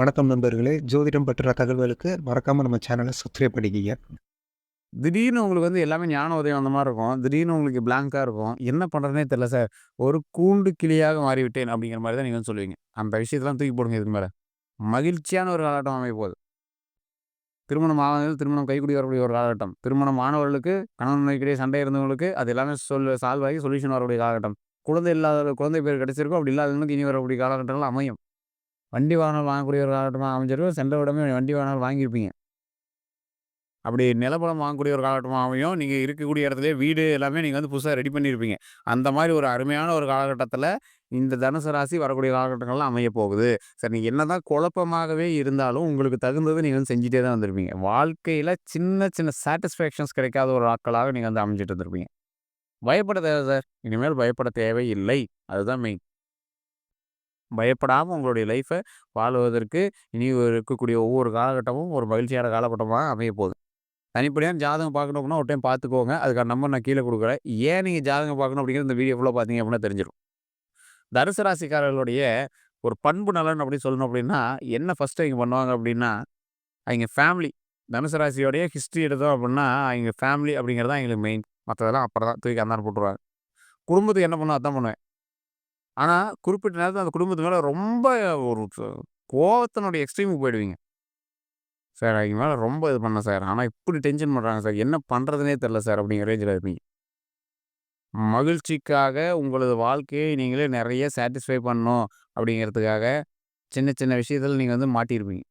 வணக்கம் நண்பர்களே. ஜோதிடம் பற்றின தகவலுக்கு மறக்காம நம்ம சேனலை சப்ஸ்கிரைப் பண்ணிக்கிங்க. திடீர்னு உங்களுக்கு வந்து எல்லாமே ஞான உதயம் அந்த மாதிரி இருக்கும். திடீர்னு உங்களுக்கு பிளாங்காக இருக்கும். என்ன பண்ணுறதுனே தெரில சார் ஒரு கூண்டு கிளியாக மாறிவிட்டேன் அப்படிங்கிற மாதிரி தான் நீங்கள் வந்து சொல்லுவீங்க. அந்த விஷயத்தெல்லாம் தூக்கி போடுங்க இதுக்கு மேலே. மகிழ்ச்சியான ஒரு காலகட்டம் அமைய போகுது திருமணம் ஆகாதது திருமணம் கைக்குடி வரக்கூடிய ஒரு காலகட்டம். திருமணம் ஆனவர்களுக்கு கணவன் மனைவிக்கிடையே சண்டை இருந்தவங்களுக்கு அது எல்லாமே சொல் சால்வ் ஆகி சொல்யூஷன் வரக்கூடிய காலகட்டம். குழந்தை இல்லாத குழந்தை பேர் கிடைச்சிருக்கும் அப்படி இல்லாதவங்களுக்கு இனி வரக்கூடிய காலகட்டங்கள் அமையும். வண்டி வாகனம் வாங்கக்கூடிய ஒரு காலகட்டமாக அமைஞ்சிருக்கும் சென்ற விடமே வண்டி வாகனம் வாங்கியிருப்பீங்க. அப்படி நிலப்படம் வாங்கக்கூடிய ஒரு காலகட்டமாக அமையும். நீங்கள் இருக்கக்கூடிய இடத்துலயே வீடு எல்லாமே நீங்கள் வந்து புதுசாக ரெடி பண்ணியிருப்பீங்க. அந்த மாதிரி ஒரு அருமையான ஒரு காலகட்டத்தில் இந்த தனுசு ராசி வரக்கூடிய காலகட்டங்கள்லாம் அமைய போகுது. சரி நீங்கள் என்னதான் குழப்பமாகவே இருந்தாலும் உங்களுக்கு தகுந்தது நீங்கள் வந்து செஞ்சுட்டே தான் வந்திருப்பீங்க. வாழ்க்கையில் சின்ன சின்ன சாட்டிஸ்ஃபேக்ஷன்ஸ் கிடைக்காத ஒரு ஆட்களாக நீங்கள் வந்து அமைஞ்சிட்டு வந்திருப்பீங்க. பயப்பட தேவை சார். இனிமேல் பயப்பட தேவையில்லை. அதுதான் மெயின் பயப்படாமல் உங்களுடைய லைஃப்பை வாழ்வதற்கு இனி இருக்கக்கூடிய ஒவ்வொரு காலகட்டமும் ஒரு மகிழ்ச்சியான காலகட்டமாக அமைய போகுது. தனிப்படியான ஜாதகம் பார்க்கணும் அப்படின்னா ஒரு டைம் பார்த்துக்கோங்க. அதுக்கான நம்பர் நான் கீழே கொடுக்குறேன். ஏன் நீங்கள் ஜாதகம் பார்க்கணும் அப்படிங்கிற இந்த வீடியோ ஃபுல்லாக பார்த்தீங்க அப்படின்னா தெரிஞ்சிடும் தனுசு ராசிக்காரர்களுடைய ஒரு பண்பு நலன் அப்படின்னு சொல்லணும் அப்படின்னா என்ன ஃபஸ்ட்டு இங்கே பண்ணுவாங்க அப்படின்னா அவங்க ஃபேமிலி தனுசு ராசியோடைய ஹிஸ்ட்ரி எடுத்தோம் அப்படின்னா அவங்க ஃபேமிலி அப்படிங்கிறது தான் எங்களுக்கு மெயின் மற்றதெல்லாம் அப்புறம் தான் தூக்கி அந்தாரம் போட்டுருவாங்க. குடும்பத்துக்கு என்ன பண்ணுவோம் அதான் பண்ணுவேன். ஆனால் குறிப்பிட்ட நேரத்தில் அந்த குடும்பத்து மேலே ரொம்ப ஒரு கோவத்தினுடைய எக்ஸ்ட்ரீமுக்கு போயிடுவீங்க. சார் அவங்க மேலே ரொம்ப இது பண்ணேன் சார். ஆனால் இப்படி டென்ஷன் பண்ணுறாங்க சார். என்ன பண்ணுறதுனே தெரில சார். அப்படிங்கிற ரேஞ்சில் இருப்பீங்க. மகிழ்ச்சிக்காக உங்களது வாழ்க்கையை நீங்களே நிறைய சாட்டிஸ்ஃபை பண்ணணும் அப்படிங்கிறதுக்காக சின்ன சின்ன விஷயத்தில் நீங்கள் வந்து மாட்டியிருப்பீங்க.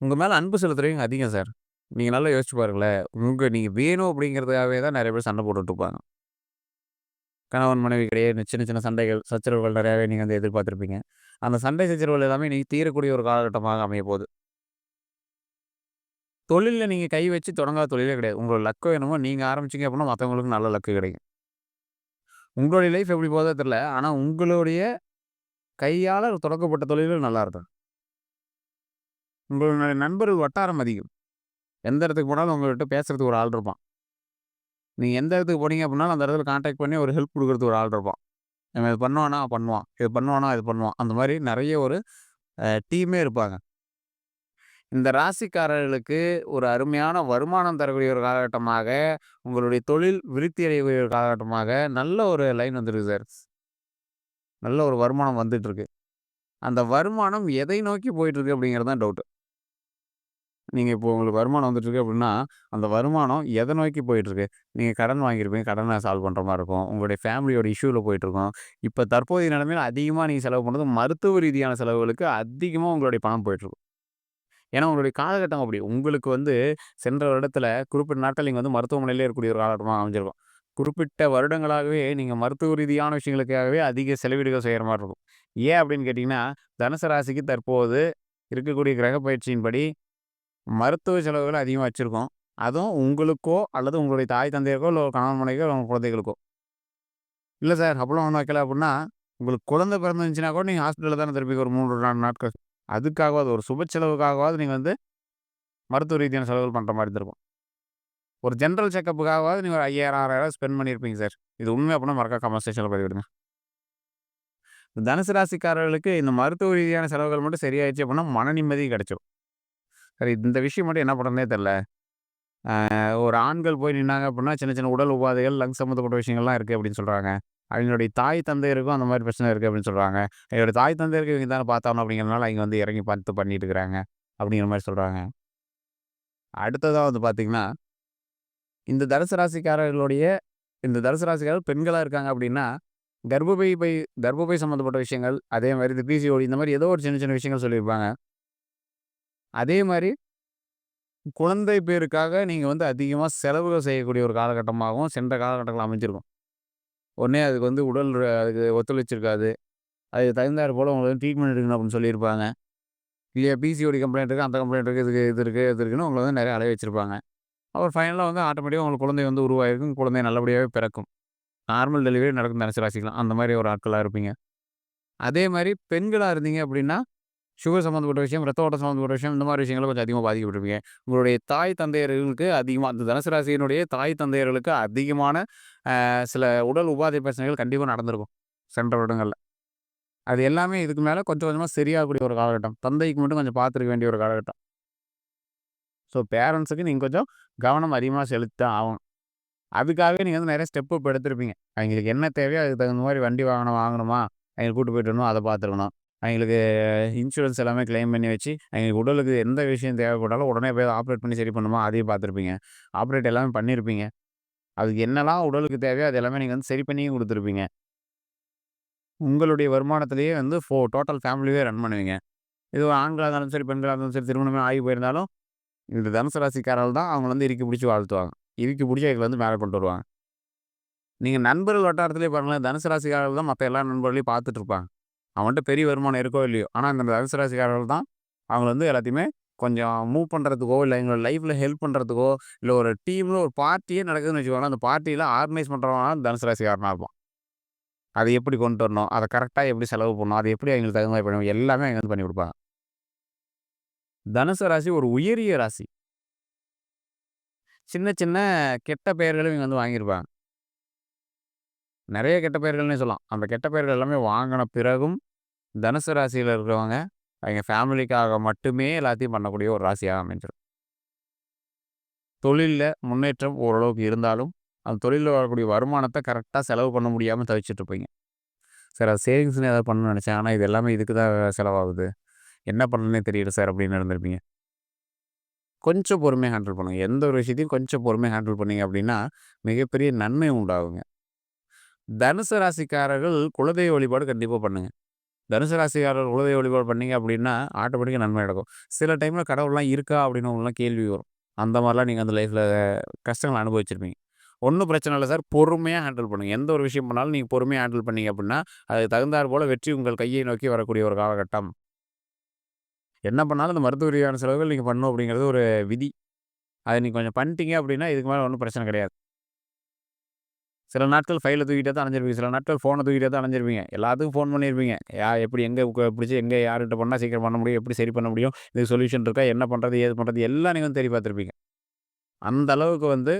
உங்கள் மேலே அன்பு செலுத்துறவங்க அதிகம் சார். நீங்கள் நல்லா யோசிச்சு பாருங்களேன். உங்கள் நீங்கள் வேணும் அப்படிங்கிறதுக்காகவே தான் நிறைய பேர் சண்டை போட்டுட்ருப்பாங்க கணவன் மனைவி கிடையாது சின்ன சின்ன சண்டைகள் சச்சரவுகள் நிறையாவே நீங்கள் வந்து எதிர்பார்த்துருப்பீங்க. அந்த சண்டை சச்சரவுகள் எல்லாமே நீங்கள் தீரக்கூடிய ஒரு காலகட்டமாக அமைய போகுது. தொழிலில் நீங்கள் கை வச்சு தொடங்காத தொழிலே கிடையாது. உங்களோட லக்கு என்னமோ நீங்கள் ஆரம்பிச்சிங்க அப்படின்னா மற்றவங்களுக்கு நல்ல லக்கு கிடைக்கும். உங்களுடைய லைஃப் எப்படி போதோ தெரில ஆனால் உங்களுடைய கையால் தொடக்கப்பட்ட தொழிலும் நல்லா இருக்கும். உங்களுடைய நண்பர்கள் வட்டாரம் அதிகம். எந்த இடத்துக்கு போனாலும் உங்கள்கிட்ட பேசுகிறதுக்கு ஒரு ஆள் இருப்பான். நீங்கள் எந்த இடத்துக்கு போனீங்க அப்படின்னாலும் அந்த இடத்துல காண்டாக்ட் பண்ணி ஒரு ஹெல்ப் கொடுக்குறதுக்கு ஒரு ஆள் இருப்பான். நம்ம இது பண்ணுவானா? பண்ணுவான். இது பண்ணுவானா? இது பண்ணுவான். அந்த மாதிரி நிறைய ஒரு டீமே இருப்பாங்க. இந்த ராசிக்காரர்களுக்கு ஒரு அருமையான வருமானம் தரக்கூடிய ஒரு காலகட்டமாக உங்களுடைய தொழில் விருத்தி அடையக்கூடிய ஒரு காலகட்டமாக நல்ல ஒரு லைன் வந்துருக்கு சார் நல்ல ஒரு வருமானம் வந்துட்டுருக்கு அந்த வருமானம் எதை நோக்கி போயிட்டுருக்கு அப்படிங்கிறது தான் டவுட்டு நீங்கள் இப்போ உங்களுக்கு வருமானம் வந்துட்டுருக்கு அப்படின்னா அந்த வருமானம் எதை நோக்கி போயிட்டுருக்கு? நீங்கள் கடன் வாங்கியிருப்பீங்க கடனை சால்வ் பண்ணுற மாதிரி இருக்கும். உங்களுடைய ஃபேமிலியோட இஷ்யூவில் போயிட்டுருக்கும் இப்போ தற்போதைய நிலைமையில் அதிகமாக நீங்கள் செலவு பண்ணுறது மருத்துவ ரீதியான செலவுகளுக்கு அதிகமாக உங்களுடைய பணம் போயிட்டுருக்கும். ஏன்னா உங்களுடைய காலகட்டம் அப்படி. உங்களுக்கு வந்து சென்ற வருடத்தில் குறிப்பிட்ட நாட்கள் நீங்கள் வந்து மருத்துவமனையிலே இருக்கக்கூடிய ஒரு காலகட்டமாக அமைஞ்சிருக்கும். குறிப்பிட்ட வருடங்களாகவே நீங்கள் மருத்துவ ரீதியான விஷயங்களுக்காகவே அதிக செலவீடுகள் செய்கிற மாதிரி இருக்கும். ஏன் அப்படின்னு கேட்டிங்கன்னா தனுசு ராசிக்கு தற்போது இருக்கக்கூடிய கிரக பயிற்சியின்படி மருத்துவ செலவுகள் அதிகமாக வச்சுருக்கோம். அதுவும் உங்களுக்கோ அல்லது உங்களுடைய தாய் தந்தையருக்கோ இல்லை கணவன் மனைவிக்கோ உங்கள் குழந்தைகளுக்கோ. இல்லை சார் அப்பளம் ஒன்றும் வைக்கல அப்படின்னா உங்களுக்கு குழந்தை பிறந்துருந்துச்சுன்னா கூட நீங்கள் ஹாஸ்பிட்டலில் தானே திருப்பி ஒரு மூன்று நாலு நாட்கள். அதுக்காகவாது ஒரு சுப செலவுக்காகவாது நீங்கள் வந்து மருத்துவ ரீதியான செலவுகள் பண்ணுற மாதிரி இருக்கும் ஒரு ஜென்ரல் செக்கப்புக்காகவாது நீங்கள் ஒரு ஐயாயிரம் ஆறாயிரம் ஸ்பெண்ட் பண்ணியிருப்பீங்க சார். இது உண்மை அப்படின்னா மறக்க கமர்சேஷனில் பதிவிடுங்க. தனுசு ராசிக்காரர்களுக்கு இந்த மருத்துவ ரீதியான செலவுகள் மட்டும் சரியாயிடுச்சு அப்படின்னா மன நிம்மதி கிடச்சிடும் சரி இந்த விஷயம் மட்டும் என்ன பண்ணுறதுனே தெரில. ஒரு ஆண்கள் போய் நின்னாங்க அப்படின்னா சின்ன சின்ன உடல் உபாதைகள் லங்ஸ் சம்மந்தப்பட்ட விஷயங்கள்லாம் இருக்குது அப்படின்னு சொல்கிறாங்க அவங்களுடைய தாய் தந்தையருக்கும் அந்த மாதிரி பிரச்சனை இருக்குது அப்படின்னு சொல்கிறாங்க என்னோட தாய் தந்தையருக்கு இவங்க தானே பார்த்தாலும் அப்படிங்கிறனால அவங்க வந்து இறங்கி பார்த்து பண்ணிட்டு இருக்கிறாங்க அப்படிங்கிற மாதிரி சொல்கிறாங்க அடுத்ததாக வந்து பார்த்திங்கன்னா இந்த தனுசு ராசிக்காரர்களுடைய இந்த தனுசு ராசிக்காரர் பெண்களாக இருக்காங்க அப்படின்னா கர்ப்பப்பை பை கர்ப்பப்பை சம்மந்தப்பட்ட விஷயங்கள் அதே மாதிரி இந்த பிசிஓடி இந்த மாதிரி ஏதோ ஒரு சின்ன சின்ன விஷயங்கள் சொல்லியிருப்பாங்க. அதே மாதிரி குழந்தை பேருக்காக நீங்கள் வந்து அதிகமாக செலவுகள் செய்யக்கூடிய ஒரு காலகட்டமாகவும் சென்ற காலகட்டங்கள் அமைஞ்சிருக்கும். உடனே அதுக்கு வந்து உடல் அதுக்கு ஒத்துழைச்சிருக்காது. அதுக்கு தகுந்தாறு போல் உங்களுக்கு ட்ரீட்மெண்ட் எடுக்கணும் அப்படின்னு சொல்லியிருப்பாங்க. இல்லையா பிசிஓடி கம்ப்ளைண்ட் இருக்குது அந்த கம்ப்ளைண்ட் இருக்குது இதுக்கு இது இருக்குது இது இருக்குன்னு உங்களை வந்து நிறைய அலைய வச்சுருப்பாங்க. அப்புறம் ஃபைனலாக வந்து ஆட்டோமேட்டிக்காக உங்களுக்கு குழந்தை வந்து உருவாயிருக்கும். குழந்தை நல்லபடியாகவே பிறக்கும். நார்மல் டெலிவரி நடக்கும் நினச்சி ராசிக்கலாம். அந்த மாதிரி ஒரு ஆட்களாக இருப்பீங்க. அதே மாதிரி பெண்களாக இருந்தீங்க அப்படின்னா சுகர் சம்மந்தப்பட்ட விஷயம் ரத்த ஓட்டம் சம்மந்தப்பட்ட விஷயம் இந்த மாதிரி விஷயங்களை கொஞ்சம் அதிகமாக பாதிக்கப்பட்டிருப்பீங்க. உங்களுடைய தாய் தந்தையர்களுக்கு அதிகமாக அந்த தனுசு ராசியினுடைய தாய் தந்தையர்களுக்கு அதிகமான சில உடல் உபாதை பிரச்சனைகள் கண்டிப்பாக நடந்திருக்கும் சென்ற வருடங்களில். அது எல்லாமே இதுக்கு மேலே கொஞ்சம் கொஞ்சமாக சரியாகக்கூடிய ஒரு காலகட்டம். தந்தைக்கு மட்டும் கொஞ்சம் பார்த்துருக்க வேண்டிய ஒரு காலகட்டம். ஸோ பேரண்ட்ஸுக்கு நீங்கள் கொஞ்சம் கவனம் அதிகமாக செலுத்தான் ஆகணும். அதுக்காகவே நீங்கள் வந்து நிறைய ஸ்டெப்பு அப் எடுத்திருப்பீங்க. அவங்களுக்கு என்ன தேவையோ அதுக்கு தகுந்த மாதிரி வண்டி வாகனம் வாங்கணுமா? அவங்களுக்கு கூட்டு போயிட்டு வரணும்? அதை பார்த்துருக்கணும். அவங்களுக்கு இன்சூரன்ஸ் எல்லாமே கிளைம் பண்ணி வச்சு அவங்களுக்கு உடலுக்கு எந்த விஷயம் தேவைப்பட்டாலும் உடனே போய் ஆப்ரேட் பண்ணி சரி பண்ணுமா அதையும் பார்த்துருப்பீங்க. ஆப்ரேட் எல்லாமே பண்ணியிருப்பீங்க அதுக்கு என்னெல்லாம் உடலுக்கு தேவையோ அது எல்லாமே நீங்கள் வந்து சரி பண்ணியும் கொடுத்துருப்பீங்க. உங்களுடைய வருமானத்திலேயே வந்து ஃபோ டோட்டல் ஃபேமிலியே ரன் பண்ணுவீங்க. இது ஒரு ஆண்களாக இருந்தாலும் சரி பெண்களாக இருந்தாலும் சரி திருமணமே ஆகி போயிருந்தாலும் இந்த தனுசு ராசிக்காரர்கள் தான் அவங்க வந்து இறுக்கி பிடிச்சி வாழ்த்துவாங்க. இறுக்கி பிடிச்சி அவங்களை வந்து மேலே கொண்டு வருவாங்க. நீங்கள் நண்பர்கள் வட்டாரத்துலேயே பாருங்களேன் தனுசு ராசிக்காரர்கள் தான் மற்ற எல்லா நண்பர்களையும் பார்த்துட்ருப்பாங்க அவன்கிட்ட பெரிய வருமானம் இருக்கோ இல்லையோ. ஆனால் இந்த தனுசு ராசிக்காரர்கள் தான் அவங்க வந்து எல்லாத்தையுமே கொஞ்சம் மூவ் பண்ணுறதுக்கோ இல்லை எங்களோட லைஃப்பில் ஹெல்ப் பண்ணுறதுக்கோ இல்லை ஒரு டீமில் ஒரு பார்ட்டியே நடக்குதுன்னு வச்சுக்கோங்களேன் அந்த பார்ட்டியில் ஆர்கனைஸ் பண்ணுறவங்க தனுசு ராசிக்காரனாக இருப்பான். அதை எப்படி கொண்டு வரணும்? அதை கரெக்டாக எப்படி செலவு பண்ணணும்? அதை எப்படி எங்களுக்கு தகுந்த மாதிரி பண்ணணும்? எல்லாமே அவங்க வந்து பண்ணி கொடுப்பாங்க. தனுசு ராசி ஒரு உயரிய ராசி. சின்ன சின்ன கெட்ட பெயர்களும் இவங்க வந்து வாங்கியிருப்பாங்க. நிறைய கெட்ட பெயர்கள்னே சொல்லலாம். அந்த கெட்ட பெயர்கள் எல்லாமே வாங்கின பிறகும் தனுசு ராசியில் இருக்கிறவங்க அவங்க ஃபேமிலிக்காக மட்டுமே எல்லாத்தையும் பண்ணக்கூடிய ஒரு ராசியாக அமைஞ்சிடும் தொழிலில் முன்னேற்றம் ஓரளவுக்கு இருந்தாலும் அந்த தொழிலில் வரக்கூடிய வருமானத்தை கரெக்டாக செலவு பண்ண முடியாமல் தவிச்சிட்டு இருப்பீங்க. சார் அது சேவிங்ஸ்னு ஏதாவது பண்ணணும்னு நினச்சேன். ஆனால் இது எல்லாமே இதுக்கு தான் செலவாகுது. என்ன பண்ணணுன்னே தெரியல சார் அப்படின்னு இருந்திருப்பீங்க. கொஞ்சம் பொறுமையாக ஹேண்டில் பண்ணுங்க. எந்த ஒரு விஷயத்தையும் கொஞ்சம் பொறுமையாக ஹேண்டில் பண்ணிங்க அப்படின்னா மிகப்பெரிய நன்மை உண்டாகுங்க. தனுசு ராசிக்காரர்கள் குலதெய்வ வழிபாடு கண்டிப்பாக பண்ணுங்க. தனுசு ராசிக்காரர்கள் குலதெய்வ வழிபாடு பண்ணீங்க அப்படின்னா ஆட்டோமேட்டிக்காக நன்மை நடக்கும். சில டைமில் கடவுள்லாம் இருக்கா அப்படின்னு உங்களாம் கேள்வி வரும். அந்த மாதிரிலாம் நீங்கள் அந்த லைஃப்பில் கஷ்டங்களை அனுபவிச்சிருப்பீங்க. ஒன்றும் பிரச்சனை இல்லை சார். பொறுமையாக ஹேண்டில் பண்ணுங்கள் எந்த ஒரு விஷயம் பண்ணாலும் நீங்கள் பொறுமையாக ஹேண்டில் பண்ணீங்க அப்படின்னா அதுக்கு தகுந்தாற் போல் வெற்றி உங்கள் கையை நோக்கி வரக்கூடிய ஒரு காலகட்டம். என்ன பண்ணாலும் அந்த மருத்துவ ரீதியான செலவுகள் நீங்கள் பண்ணணும் அப்படிங்கிறது ஒரு விதி. அதை நீங்கள் கொஞ்சம் பண்ணிட்டீங்க அப்படின்னா இதுக்கு மேலே ஒன்றும் பிரச்சனை கிடையாது. சில நாட்கள் ஃபைலை தூக்கிட்டே தான் அணைஞ்சிருப்பீங்க சில நாட்கள் ஃபோனை தூக்கிட்டே தான் அணைஞ்சிருப்பீங்க எல்லாத்துக்கும் ஃபோன் பண்ணியிருப்பீங்க யா எப்படி எங்கே பிடிச்சி எங்கே யார்கிட்ட பண்ணால் சீக்கிரம் பண்ண முடியும்? எப்படி சரி பண்ண முடியும்? இதுக்கு சொல்யூஷன் இருக்கா? என்ன பண்ணுறது ஏது பண்ணுறது எல்லாம் நீங்கள் வந்து தேடி பார்த்துருப்பீங்க. அந்த அளவுக்கு வந்து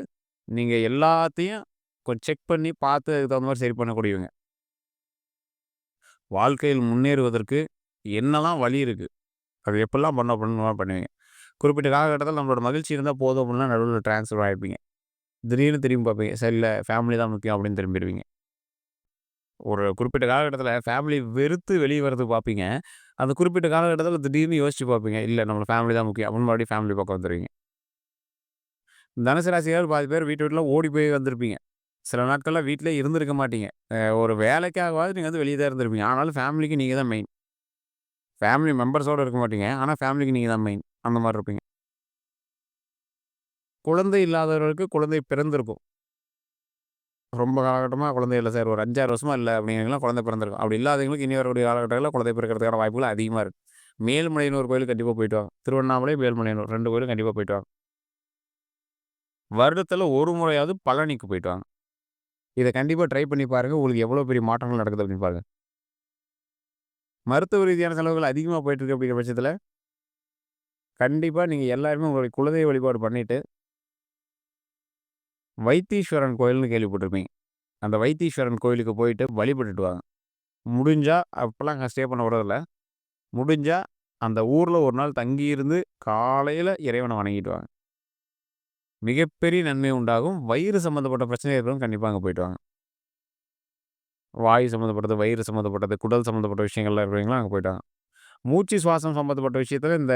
நீங்கள் எல்லாத்தையும் கொஞ்சம் செக் பண்ணி பார்த்து அதுக்கு தகுந்த மாதிரி சரி பண்ணக்கூடியவங்க. வாழ்க்கையில் முன்னேறுவதற்கு என்னெல்லாம் வழி இருக்குது அது எப்படிலாம் பண்ண பண்ணணும் பண்ணுவீங்க? குறிப்பிட்ட காலகட்டத்தில் நம்மளோட மகிழ்ச்சி இருந்தால் போதும் அப்படின்னா நடுவில் ட்ரான்ஸ்ஃபர் ஆகிப்பீங்க திடீர்னு திரும்பி பார்ப்பீங்க. சரி இல்லை ஃபேமிலி தான் முக்கியம் அப்படின்னு திரும்பிடுவீங்க ஒரு குறிப்பிட்ட காலகட்டத்தில் ஃபேமிலி வெறுத்து வெளியே வரது பார்ப்பீங்க. அந்த குறிப்பிட்ட காலகட்டத்தில் திடீர்னு யோசிச்சு பார்ப்பீங்க. இல்லை நம்மளோட ஃபேமிலி தான் முக்கியம் அப்படின்னு மறுபடியும் ஃபேமிலி பக்கம் வந்துடுவீங்க தனுசு ராசியார் பாதி பேர் வீட்டு வீட்டில் ஓடி போய் வந்திருப்பீங்க. சில நாட்கள்லாம் வீட்டிலே இருந்திருக்க மாட்டீங்க. ஒரு வேலைக்காகவாது நீங்கள் வந்து வெளியே தான் இருந்திருப்பீங்க. ஆனாலும் ஃபேமிலிக்கு நீங்கள் தான் மெயின் ஃபேமிலி மெம்பர்ஸோடு இருக்க மாட்டீங்க. ஆனால் ஃபேமிலிக்கு நீங்கள் தான் மெயின் அந்த மாதிரி இருப்பீங்க. குழந்தை இல்லாதவர்களுக்கு குழந்தை பிறந்திருக்கும். ரொம்ப காலகட்டமாக குழந்தை இல்லை சார். ஒரு அஞ்சாறு வருஷமாக இல்லை அப்படிங்கிறதுலாம் குழந்தை பிறந்திருக்கும். அப்படி இல்லாதவங்களுக்கு இனி வரக்கூடிய காலகட்டங்களில் குழந்தை பிறக்கிறதுக்கான வாய்ப்புகள் அதிகமாக இருக்குது மேல்மலையனூர் கோயில் கண்டிப்பாக போயிட்டு வாங்க. திருவண்ணாமலை மேல்மலையனூர் ரெண்டு கோயிலும் கண்டிப்பாக போயிட்டு வாங்க. வருடத்தில் ஒரு முறையாவது பழனிக்கு போயிட்டு வாங்க. இதை கண்டிப்பாக ட்ரை பண்ணி பாருங்கள் உங்களுக்கு எவ்வளோ பெரிய மாற்றங்கள் நடக்குது அப்படின்னு பாருங்கள் மருத்துவ ரீதியான செலவுகள் அதிகமாக போயிட்டுருக்கு அப்படிங்கிற பட்சத்தில் கண்டிப்பாக நீங்கள் எல்லாருமே உங்களுடைய குலதெய்வ வழிபாடு பண்ணிவிட்டு வைத்தீஸ்வரன் கோயில்னு கேள்விப்பட்டிருப்பீங்க. அந்த வைத்தீஸ்வரன் கோயிலுக்கு போயிட்டு வழிபட்டுட்டு வாங்க முடிஞ்சால் அப்போல்லாம் அங்கே ஸ்டே பண்ண விடதில்ல முடிஞ்சால் அந்த ஊரில் ஒரு நாள் தங்கியிருந்து காலையில் இறைவனை வணங்கிட்டு வாங்க மிகப்பெரிய நன்மை உண்டாகும். வயிறு சம்மந்தப்பட்ட பிரச்சனை இருக்கிறவங்க கண்டிப்பாக அங்கே போயிட்டு வாங்க வாயு சம்மந்தப்பட்டது வயிறு சம்மந்தப்பட்டது குடல் சம்மந்தப்பட்ட விஷயங்கள்லாம் இருக்கிறவங்களும் அங்கே போயிட்டாங்க. மூச்சு சுவாசம் சம்மந்தப்பட்ட விஷயத்தில் இந்த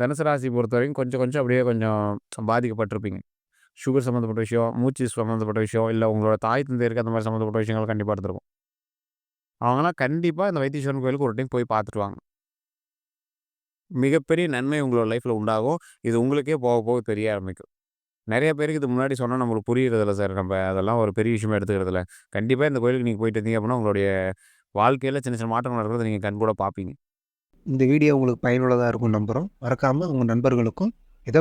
தனுசு ராசி பொறுத்த வரைக்கும் கொஞ்சம் கொஞ்சம் அப்படியே கொஞ்சம் பாதிக்கப்பட்டிருப்பீங்க. சுகர் சம்மந்தப்பட்ட விஷயம் மூச்சு சம்மந்தப்பட்ட விஷயம் இல்லை உங்களோட தாய் தந்தையருக்கு அந்த மாதிரி சம்மந்தப்பட்ட விஷயங்கள் கண்டிப்பாக எடுத்துருக்கும். அவங்களாம் கண்டிப்பாக இந்த வைத்தீஸ்வரன் கோயிலுக்கு ஒரு டைம் போய் பார்த்துட்டு வாங்க. மிகப்பெரிய நன்மை உங்களோட லைஃப்பில் உண்டாகும். இது உங்களுக்கே போக போக தெரிய ஆரம்பிக்கும். நிறைய பேருக்கு இது முன்னாடி சொன்னால் நம்மளுக்கு புரியுறதில்ல சார் நம்ம அதெல்லாம் ஒரு பெரிய விஷயமா எடுத்துக்கிறதில்ல. கண்டிப்பாக இந்த கோயிலுக்கு நீங்கள் போயிட்டு இருந்தீங்க அப்படின்னா உங்களுடைய வாழ்க்கையில் சின்ன சின்ன மாற்றங்கள் நடக்கிறத நீங்கள் கண் கூட பார்ப்பீங்க. இந்த வீடியோ உங்களுக்கு பயனுள்ளதாக இருக்கும் நம்புகிறோம் மறக்காமல் உங்கள் நண்பர்களுக்கும் இதை